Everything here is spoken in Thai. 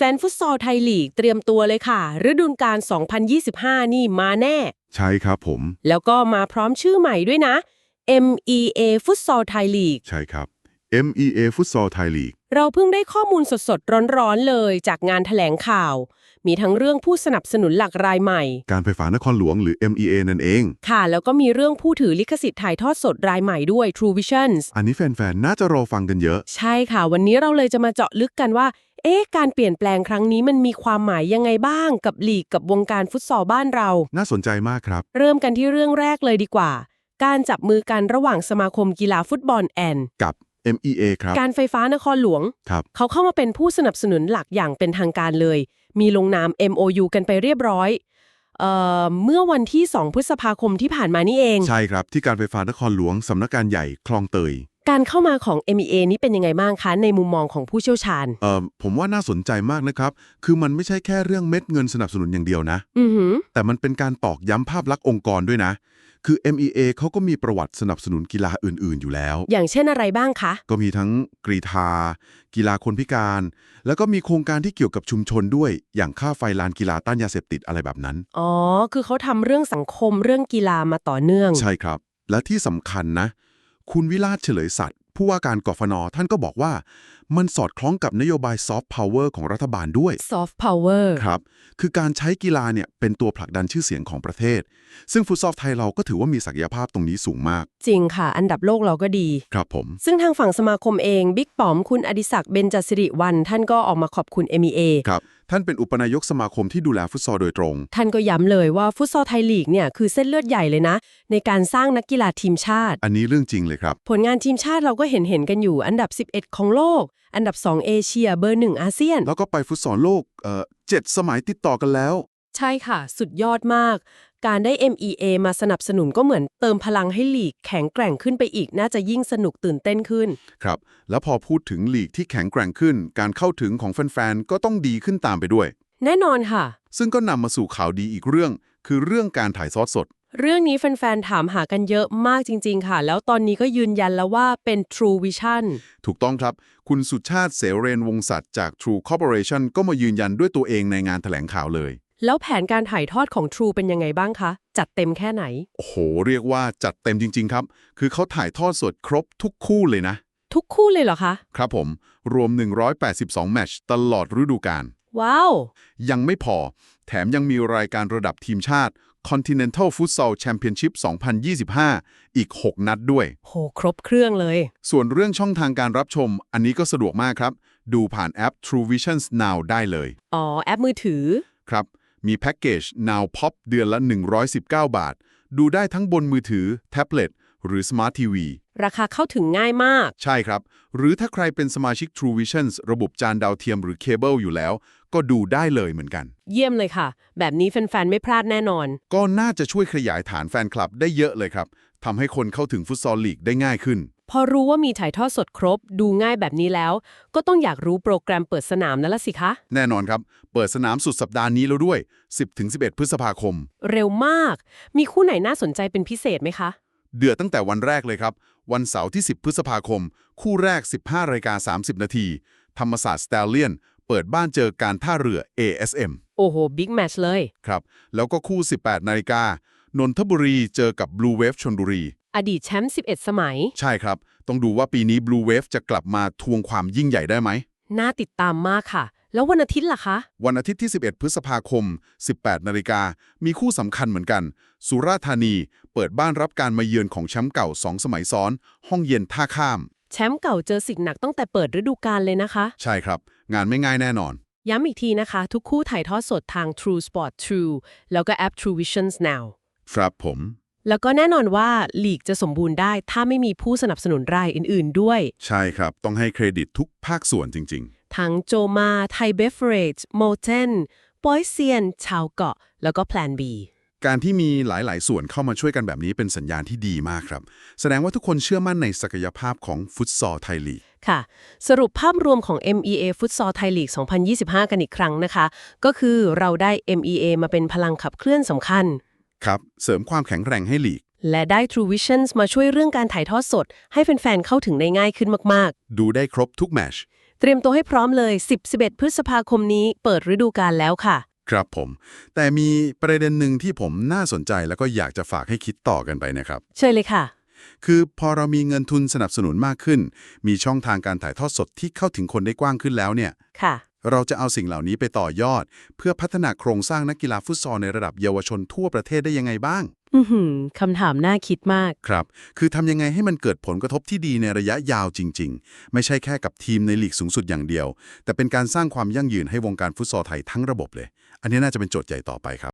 แฟนฟุตซอลไทยลีกเตรียมตัวเลยค่ะ ฤดูกาล 2025 นี่มาแน่ ใช่ครับผม แล้วก็มาพร้อมชื่อใหม่ด้วยนะ MEA ฟุตซอลไทยลีก ใช่ครับ MEA ฟุตซอลไทยลีก เราเพิ่งได้ข้อมูลสดๆ ร้อนๆ เลยจากงานแถลงข่าว มีทั้งเรื่องผู้สนับสนุนหลักรายใหม่ การไฟฟ้านครหลวงหรือ MEA นั่นเอง ค่ะ แล้วก็มีเรื่องผู้ถือลิขสิทธิ์ถ่ายทอดสดรายใหม่ด้วย True Visions อันนี้แฟนๆ น่าจะรอฟังกันเยอะ ใช่ค่ะ วันนี้เราเลยจะมาเจาะลึกกันว่า เอ๊ะการเปลี่ยนแปลงครั้งนี้มันมีความหมายยังไงบ้างกับลีกกับวงการฟุตซอลบ้านเรา น่าสนใจมากครับ เริ่มกันที่เรื่องแรกเลยดีกว่า การจับมือกันระหว่างสมาคมกีฬาฟุตบอลแอน กับ MEA ครับ การไฟฟ้านครหลวง ครับ เขาเข้ามาเป็นผู้สนับสนุนหลักอย่างเป็นทางการเลย มีลงนาม MOU กันไปเรียบร้อยเอ่อเมื่อวันที่ 2 พฤษภาคมที่ผ่านมานี่เอง ใช่ครับที่การไฟฟ้านครหลวงสำนักงานใหญ่คลองเตย การเข้ามาของ MEA นี้เป็นยังไงบ้างคะในมุมมองของผู้เชี่ยวชาญ เอ่อผมว่าน่าสนใจมากนะครับ คือมันไม่ใช่แค่เรื่องเม็ดเงินสนับสนุนอย่างเดียวนะ อือหือ แต่มันเป็นการตอกย้ำภาพลักษณ์องค์กรด้วยนะ คือ MEA เขาก็มีประวัติสนับสนุนกีฬาอื่น ๆ อยู่แล้ว อย่างเช่นอะไรบ้างคะ ก็มีทั้งกรีฑากีฬาคนพิการ แล้วก็มีโครงการที่เกี่ยวกับชุมชนด้วย อย่างค่าไฟลานกีฬาต้านยาเสพติดอะไรแบบนั้น อ๋อ คือเขาทำเรื่องสังคมเรื่องกีฬามาต่อเนื่อง ใช่ครับ และที่สำคัญนะ คุณวิราชเฉลยสัตย์ผู้ว่าการกฟนท่านก็บอกว่า มันสอดคล้องกับนโยบายซอฟต์พาวเวอร์ของรัฐบาลด้วย soft power ครับ คือการใช้กีฬาเนี่ยเป็นตัวผลักดันชื่อเสียงของประเทศ ซึ่งฟุตซอลไทยเราก็ถือว่ามีศักยภาพตรงนี้สูงมาก จริงค่ะ อันดับโลกเราก็ดี ครับผม ซึ่งทางฝั่งสมาคมเองบิ๊กป๋อมคุณอดิศักดิ์เบญจสิริวัลย์ท่านก็ออกมาขอบคุณ MEA ครับ ท่านเป็นอุปนายกสมาคมที่ดูแลฟุตซอลโดยตรง ท่านก็ย้ำเลยว่าฟุตซอลไทยลีกเนี่ยคือเส้นเลือดใหญ่เลยนะ ในการสร้างนักกีฬาทีมชาติ อันนี้เรื่องจริงเลยครับ ผลงานทีมชาติเราก็เห็นเห็นๆกันอยู่ อันดับ 11 ของโลก อันดับ 2 เอเชียเบอร์1อาเซียน แล้วก็ไปฟุตซอลโลกเอ่อเจ็ดสมัยติดต่อกันแล้ว ใช่ค่ะ สุดยอดมาก การได้ MEA มาสนับสนุนก็เหมือนเติมพลังให้ลีกแข็งแกร่งขึ้นไปอีก น่าจะยิ่งสนุกตื่นเต้นขึ้น ครับ แล้วพอพูดถึงลีกที่แข็งแกร่งขึ้น การเข้าถึงของแฟนๆ ก็ต้องดีขึ้นตามไปด้วย แน่นอนค่ะ ซึ่งก็นำมาสู่ข่าวดีอีกเรื่อง คือเรื่องการถ่ายทอดสด เรื่องนี้แฟนๆ ถามหากันเยอะมากจริง ๆ ค่ะ แล้วตอนนี้ก็ยืนยันแล้วว่าเป็น True Vision ถูกต้องครับ คุณสุชาติเสเรนวงศัตว์จาก True Corporation ก็มายืนยันด้วยตัวเองในงานแถลงข่าวเลย แล้วแผนการถ่ายทอดของ True เป็นยังไงบ้างคะ จัดเต็มแค่ไหน โอ้โห เรียกว่าจัดเต็มจริง ๆ ครับ คือเขาถ่ายทอดสดครบทุกคู่เลยนะ ทุกคู่เลยเหรอคะ ครับผม รวม 182 แมตช์ตลอดฤดูกาล ว้าว ยังไม่พอ แถมยังมีรายการระดับทีมชาติ Continental Futsal Championship 2025 อีก 6 นัดด้วย โห ครบเครื่องเลย ส่วนเรื่องช่องทางการรับชม อันนี้ก็สะดวกมากครับ ดูผ่านแอป True Visions Now ได้เลย อ๋อ แอปมือถือ ครับ มีแพ็กเกจ Now Pop เดือนละ 119 บาท ดูได้ทั้งบนมือถือ แท็บเล็ต หรือ Smart TV ราคาเข้าถึงง่ายมาก ใช่ครับ หรือถ้าใครเป็นสมาชิก True Visions ระบบจานดาวเทียมหรือเคเบิลอยู่แล้ว ก็ดูได้เลยเหมือนกัน เยี่ยมเลยค่ะ แบบนี้แฟนๆ ไม่พลาดแน่นอน ก็น่าจะช่วยขยายฐานแฟนคลับได้เยอะเลยครับทำให้คนเข้าถึงฟุตซอลลีกได้ง่ายขึ้น พอรู้ว่ามีถ่ายทอดสดครบ ดูง่ายแบบนี้แล้ว ก็ต้องอยากรู้โปรแกรมเปิดสนามแล้วละสิคะ แน่นอนครับ เปิดสนามสุดสัปดาห์นี้แล้วด้วย 10-11 พฤษภาคม เร็วมาก มีคู่ไหนน่าสนใจเป็นพิเศษไหมคะ เดือดตั้งแต่วันแรกเลยครับ วันเสาร์ที่ 10 พฤษภาคม คู่แรก 15รายการ30 นาที ธรรมศาสตร์สเตลเลียน เปิดบ้านเจอการท่าเรือ ASM โอ้โหบิ๊กแมตช์เลย ครับ แล้วก็คู่ 18 นาฬิกานนทบุรีเจอกับ Blue Wave ชนบุรี อดีตแชมป์ 11 สมัย ใช่ครับ ต้องดูว่าปีนี้ Blue Wave จะกลับมาทวงความยิ่งใหญ่ได้ไหม น่าติดตามมากค่ะ แล้ววันอาทิตย์ล่ะคะ วันอาทิตย์ที่ 11 พฤษภาคม 18 นาฬิกา มีคู่สำคัญเหมือนกัน สุราษฎร์ธานี เปิดบ้านรับการมาเยือนของแชมป์เก่า 2 สมัยซ้อน ห้องเย็นท่าข้าม แชมป์เก่าเจอสิ่งหนักตั้งแต่เปิดฤดูกาลเลยนะคะ ใช่ครับ งานไม่ง่ายแน่นอน ย้ำอีกทีนะคะ ทุกคู่ถ่ายทอดสดทาง True Sport True แล้วก็แอป True Visions Now ครับผม แล้วก็แน่นอนว่าลีกจะสมบูรณ์ได้ ถ้าไม่มีผู้สนับสนุนรายอื่น ๆ ด้วย ใช่ครับ ต้องให้เครดิตทุกภาคส่วนจริง ทั้งโจมาไทยเบฟเรจโมเทนปอยเซียน ชาวเกาะ แล้วก็แพลน B ๆการที่มีหลาย ๆ ส่วนเข้ามาช่วยกันแบบนี้เป็นสัญญาณที่ดีมากครับ แสดงว่าทุกคนเชื่อมั่นในศักยภาพของฟุตซอลไทยลีก ค่ะ สรุปภาพรวมของ MEA ฟุตซอลไทยลีก 2025 กันอีกครั้งนะคะ ก็คือเราได้ MEA มาเป็นพลังขับเคลื่อนสำคัญ ครับ เสริมความแข็งแกร่งให้ลีก และได้ True Visions มาช่วยเรื่องการถ่ายทอดสด ให้แฟนๆเข้าถึงได้ง่ายขึ้นมากดูได้ครบทุกแมตชๆ เตรียมตัวให้พร้อมเลย 10-11 พฤษภาคมนี้เปิดฤดูกาลแล้วค่ะ ครับผม แต่มีประเด็นหนึ่งที่ผมน่าสนใจแล้วก็อยากจะฝากให้คิดต่อกันไปนะครับ เชิญเลยค่ะ คือพอเรามีเงินทุนสนับสนุนมากขึ้น มีช่องทางการถ่ายทอดสดที่เข้าถึงคนได้กว้างขึ้นแล้วเนี่ย ค่ะ เราจะเอาสิ่งเหล่านี้ไปต่อยอด เพื่อพัฒนาโครงสร้างนักกีฬาฟุตซอลในระดับเยาวชนทั่วประเทศได้ยังไงบ้าง อือหือคำถามน่าคิดมาก ครับ คือทำยังไงให้มันเกิดผลกระทบที่ดีในระยะยาวจริง ๆ ไม่ใช่แค่กับทีมในลีกสูงสุดอย่างเดียว แต่เป็นการสร้างความยั่งยืนให้วงการฟุตซอลไทยทั้งระบบเลย อันนี้น่าจะเป็นโจทย์ใหญ่ต่อไปครับ